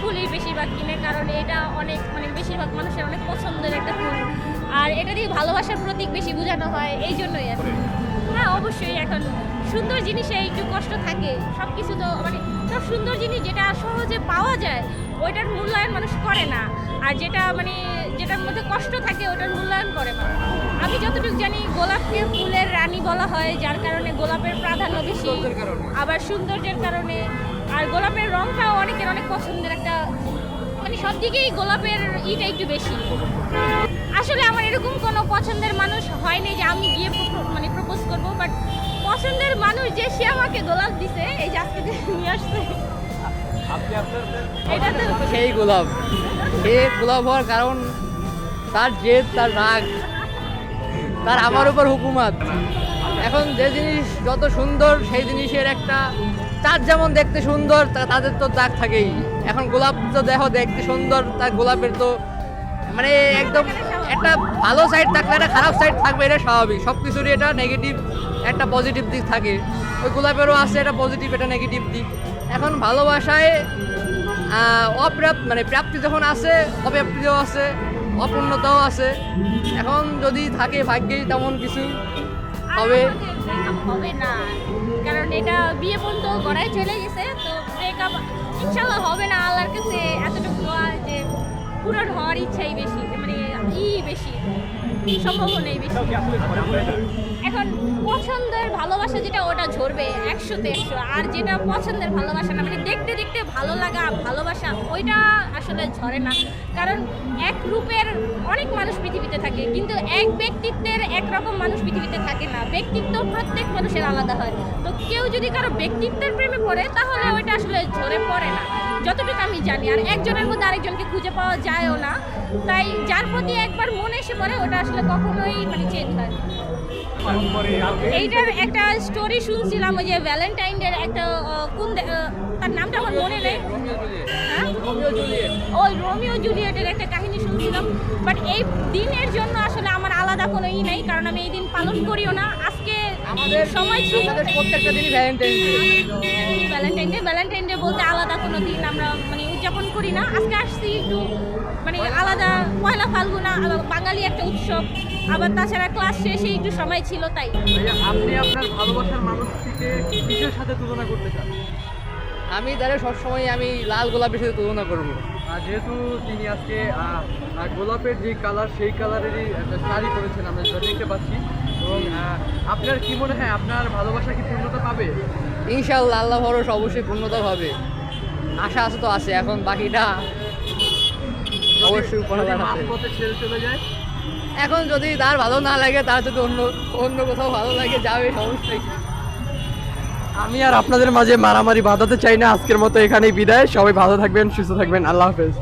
ফুলই বেশিরভাগ কিনে, কারণ এটা অনেক মানে বেশিরভাগ মানুষের অনেক পছন্দের একটা ফুল। আর এটা দিয়ে ভালোবাসার প্রতীক বেশি বোঝানো হয়, এই জন্যই আর। হ্যাঁ অবশ্যই এখন সুন্দর জিনিসে একটু কষ্ট থাকে সব কিছু তো মানে সব সুন্দর জিনিস যেটা সহজে পাওয়া যায়, ওইটার মূল্যায়ন মানুষ করে না। আর যেটা মানে যেটার মধ্যে কষ্ট থাকে, ওটার মূল্যায়ন করে মানুষ আমি যতটুকু জানি, গোলাপকে ফুলের রানী বলা হয়, যার কারণে গোলাপের প্রাধান্য বেশি, আবার সৌন্দর্যের কারণে আর গোলাপের রংটাও অনেকের অনেক পছন্দের একটা মানে সব দিকেই গোলাপের ইটা একটু বেশি। আসলে আমার এরকম কোনো পছন্দের মানুষ হয়নি যে আমি গিয়ে মানে প্রপোজ করব বাট পছন্দের মানুষ যে সে আমাকে গোলাপ দিছে এই যে আজকে যে নিয়ে আসছে। এটা তো সেই গোলাপ। সে গোলাপ হওয়ার কারণ তার জেদ তার রাগ তার আমার উপর হুকুমাত। এখন যে জিনিস যত সুন্দর সেই জিনিসের একটা চাঁদ যেমন দেখতে সুন্দর তাদের তো দাগ থাকেই। এখন গোলাপ তো দেখো দেখতে সুন্দর তার গোলাপের তো মানে একদম একটা ভালো সাইড থাকলে একটা খারাপ সাইড থাকবে এটা স্বাভাবিক। সব কিছুরই এটা নেগেটিভ একটা পজিটিভ দিক থাকে। ওই গোলাপেরও আছে একটা পজিটিভ এটা নেগেটিভ দিক। এখন ভালোবাসায় অপ্রাপ্ত মানে প্রাপ্তি যখন আছে অব্যাপ্তিও আছে অপূর্ণতাও আছে। এখন যদি থাকে ভাগ্যে তেমন কিছু হবে। হবে না। এটা বিয়ে পর্যন্ত গড়ায় চলে গেছে, তো ব্রেকআপ ইনশাল্লাহ হবে না, আল্লাহর কাছে এতটুকু যে পূরণ হওয়ার ইচ্ছাই বেশি। বেশি। সম্ভব সম্ভাবনাই বেশি। এখন পছন্দের ভালোবাসা যেটা, ওটা ঝরবে একশোতে একশো। আর যেটা পছন্দের ভালোবাসা না মানে দেখতে দেখতে ভালো লাগা, ভালোবাসা, ওইটা আসলে ঝরে না। কারণ এক রূপের অনেক মানুষ পৃথিবীতে থাকে, কিন্তু এক ব্যক্তিত্বের একরকম মানুষ পৃথিবীতে থাকে না। ব্যক্তিত্ব প্রত্যেক মানুষের আলাদা হয়। তো কেউ যদি কারও ব্যক্তিত্বের প্রেমে পড়ে, তাহলে ওইটা আসলে ঝরে জানি আর একজনের মধ্যে আরেকজনকে খুঁজে পাওয়া যায়ও না। তাই যার প্রতি একবার মনে এসে পড়ে, ওটা আসলে কখনোই মানে চেঞ্জ হয় এইটার একটা স্টোরি শুনছিলাম, ওই যে ভ্যালেন্টাইনের একটা কোন তার নামটা আমার মনে নেই। হ্যাঁ? ওই রোমিও জুলিয়েটের একটা কাহিনী শুনছিলাম। বাট এই দিনের জন্য আসলে আমার আলাদা কোনো ই নেই, কারণ আমি এই দিন পালন করিও না। আজকে সময় ছিল। প্রত্যেকটা দিনই Valentine Day Valentine Day Valentine Day বলতে আলাদা কোনো দিন আমরা মানে উদযাপন করি না। আজকে আসছি একটু মানে আলাদা পয়লা ফাল্গুনা বাঙালি একটা উৎসব। আবার তাছাড়া ক্লাস শেষে একটু সময় ছিল তাই। আপনি আপনার ভালোবাসার মানুষটিকে কিসের সাথে তুলনা করতে চান? আমি তাহলে সবসময় আমি লাল গোলাপের সাথে তুলনা করব। আর যেহেতু তিনি আজকে গোলাপের যে কালার সেই কালারেরই একটা শাড়ি পরেছেন আমরা দেখতে পাচ্ছি। এবং আপনার কি মনে হয় আপনার ভালোবাসা কি পূর্ণতা পাবে? ইনশাল্লাহ আল্লাহ ভরস অবশ্যই পূর্ণতা হবে আশা আছে তো আছে এখন বাকিটা অবশ্যই যদি ছেড়ে চলে যায়? এখন যদি তার ভালো না লাগে তার যদি অন্য অন্য কোথাও ভালো লাগে যাবে সমস্যা কি? আমি আর আপনাদের মাঝে মারামারি বাঁধাতে চাই না। আজকের মতো এখানেই বিদায়। সবাই ভালো থাকবেন সুস্থ থাকবেন। আল্লাহ হাফেজ।